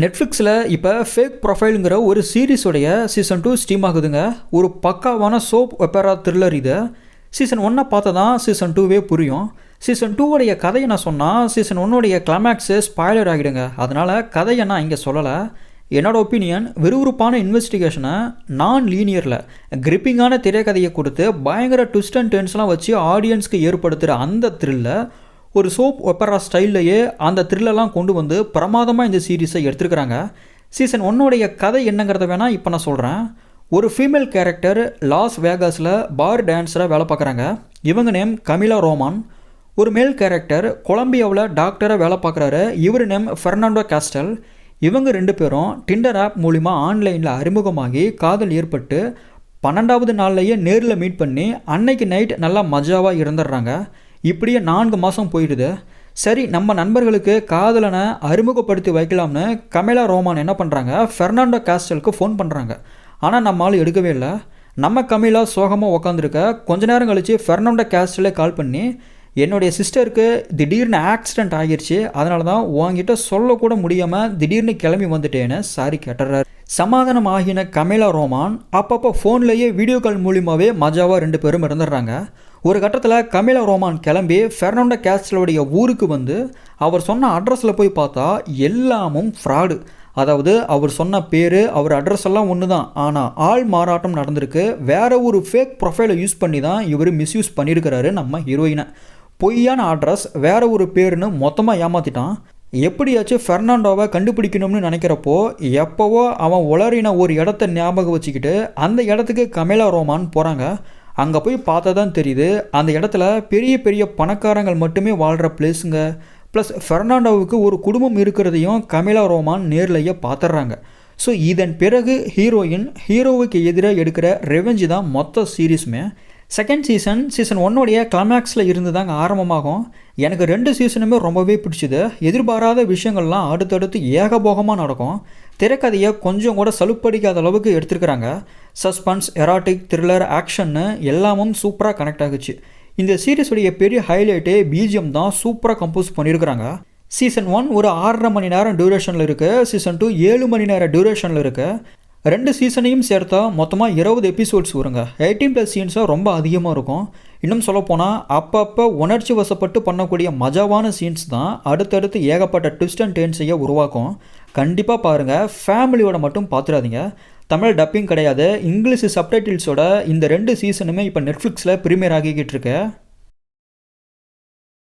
நெட்ஃப்ளிக்ஸில் இப்போ ஃபேக் ப்ரொஃபைலுங்கிற ஒரு சீரீஸோடைய சீசன் டூ ஸ்டீம் ஆகுதுங்க. ஒரு பக்காவான சோப் ஒப்பேரா த்ரில்லர் இது. சீசன் ஒன்னை பார்த்தா தான் சீசன் டூவே புரியும். சீசன் டூவோடைய கதையை நான் சொன்னால் சீசன் ஒன்னுடைய கிளைமேக்ஸு ஸ்பாய்லர் ஆகிடுங்க. அதனால் கதையை நான் இங்கே சொல்லலை. என்னோட ஒப்பீனியன் விறுவிறுப்பான இன்வெஸ்டிகேஷனை நான் லீனியரில் கிரிப்பிங்கான திரைக்கதையை கொடுத்து பயங்கர ட்விஸ்ட் அண்ட் டென்ஸ்லாம் வச்சு ஆடியன்ஸ்க்கு ஏற்படுத்துகிற அந்த த்ரில்லை ஒரு சோப் ஒப்பரா ஸ்டைல்லையே அந்த த்ரில்லெல்லாம் கொண்டு வந்து பிரமாதமாக இந்த சீரீஸை எடுத்துருக்கிறாங்க. சீசன் ஒன்னுடைய கதை என்னங்கிறத வேணால் இப்போ நான் சொல்கிறேன் ஒரு ஃபீமேல் கேரக்டர் லாஸ் வேகாஸில் பார் டான்ஸராக வேலை பார்க்குறாங்க. இவங்க நேம் கமிலா ரோமான். ஒரு மேல் கேரக்டர் கொலம்பியாவில் டாக்டராக வேலை பார்க்குறாரு. இவர் நேம் ஃபெர்னாண்டோ காஸ்டல். இவங்க ரெண்டு பேரும் டிண்டர் ஆப் மூலிமா ஆன்லைனில் அறிமுகமாகி காதல் ஏற்பட்டு பன்னெண்டாவது நாள்லையே நேரில் மீட் பண்ணி அன்னைக்கு நைட் நல்லா மஜாவாக இருந்துடுறாங்க. இப்படியே நான்கு மாதம் போயிடுது. சரி நம்ம நண்பர்களுக்கு காதலனை அறிமுகப்படுத்தி வைக்கலாம்னு கமேலா ரோமான் என்ன பண்ணுறாங்க ஃபெர்னாண்டோ காஸ்டலுக்கு ஃபோன் பண்ணுறாங்க ஆனால் நம்ம ஆள் எடுக்கவே இல்லை. நம்ம கமீலா சோகமாக உக்காந்துருக்க. கொஞ்ச நேரம் கழித்து ஃபெர்னாண்டோ கேஸ்டலே கால் பண்ணி என்னுடைய சிஸ்டருக்கு திடீர்னு ஆக்சிடென்ட் ஆகிருச்சு. அதனால தான் உங்ககிட்ட சொல்லக்கூட முடியாமல் திடீர்னு கிளம்பி வந்துட்டேன்னு சாரி கேட்டுறாரு. சமாதானம் ஆகின கமேலா ரோமான் அப்பப்போ ஃபோன்லேயே வீடியோ கால் மூலியமாகவே மஜாவாக ரெண்டு பேரும் இருந்துடுறாங்க. ஒரு கட்டத்தில் கமேலா ரோமான் கிளம்பி ஃபெர்னாண்டோ கேஸ்டலுடைய ஊருக்கு வந்து அவர் சொன்ன அட்ரஸில் போய் பார்த்தா எல்லாமும் ஃப்ராடு அதாவது அவர் சொன்ன பேர் அவர் அட்ரஸ் எல்லாம் ஒன்று தான் ஆனால் ஆள் மாறாட்டம் நடந்திருக்கு. வேற ஒரு ஃபேக் ப்ரொஃபைலை யூஸ் பண்ணி தான் இவர் மிஸ்யூஸ் பண்ணியிருக்கிறாரு நம்ம ஹீரோயினை பொய்யான அட்ரஸ் வேற ஒரு பேருன்னு மொத்தமாக ஏமாற்றிட்டான் எப்படியாச்சும் ஃபெர்னாண்டோவை கண்டுபிடிக்கணும்னு நினைக்கிறப்போ எப்போவோ அவன் உளறின ஒரு இடத்த ஞாபகம் வச்சுக்கிட்டு அந்த இடத்துக்கு கமேலா ரோமான் போகிறாங்க அங்கே போய் பார்த்தா தான் தெரியுது அந்த இடத்துல பெரிய பெரிய பணக்காரங்கள் மட்டுமே வாழ்கிற பிளேஸுங்க ப்ளஸ் ஃபெர்னாண்டோவுக்கு ஒரு குடும்பம் இருக்கிறதையும் கமிலா ரோமான் நேர்லையே பார்த்துட்றாங்க ஸோ இதன் பிறகு ஹீரோயின் ஹீரோவுக்கு எதிராக எடுக்கிற ரெவெஞ்சு தான் மொத்த சீரீஸுமே செகண்ட் சீசன் சீசன் ஒன்னுடைய கிளைமேக்ஸில் இருந்து தாங்க ஆரம்பமாகும். எனக்கு ரெண்டு சீசனுமே ரொம்பவே பிடிச்சிது. எதிர்பாராத விஷயங்கள்லாம் அடுத்தடுத்து ஏகபோகமாக நடக்கும். திரைக்கதையை கொஞ்சம் கூட சலுப்படிக்காத அளவுக்கு எடுத்திருக்கிறாங்க. சஸ்பென்ஸ் எராட்டிக் த்ரில்லர் ஆக்ஷன்னு எல்லாமும் சூப்பராக கனெக்ட் ஆகுச்சு. இந்த சீரீஸுடைய பெரிய ஹைலைட்டே பிஜிஎம் தான் சூப்பராக கம்போஸ் பண்ணியிருக்கிறாங்க சீசன் ஒன் ஒரு ஆறரை மணி நேரம் டியூரேஷனில் இருக்குது சீசன் டூ ஏழு மணி நேரம் டியூரேஷனில் இருக்குது ரெண்டு சீசனையும் சேர்த்தா மொத்தமாக இருபது எபிசோட்ஸ் வருங்க. எயிட்டீன் ப்ளஸ் சீன்ஸாக ரொம்ப அதிகமாக இருக்கும். இன்னும் சொல்லப்போனால் அப்பப்போ உணர்ச்சி வசப்பட்டு பண்ணக்கூடிய மஜாவான சீன்ஸ் தான் அடுத்தடுத்து ஏகப்பட்ட ட்விஸ்ட் அண்ட் டேன்ஸையே உருவாக்கும். கண்டிப்பாக பாருங்கள் ஃபேமிலியோட மட்டும் பார்த்துடாதீங்க தமிழ் டப்பிங் கிடையாது இங்கிலீஷ் சப்டைட்டில்ஸோட இந்த ரெண்டு சீசனுமே இப்போ நெட்ஃப்ளிக்ஸில் ப்ரீமியர் ஆகிக்கிட்டு இருக்கு.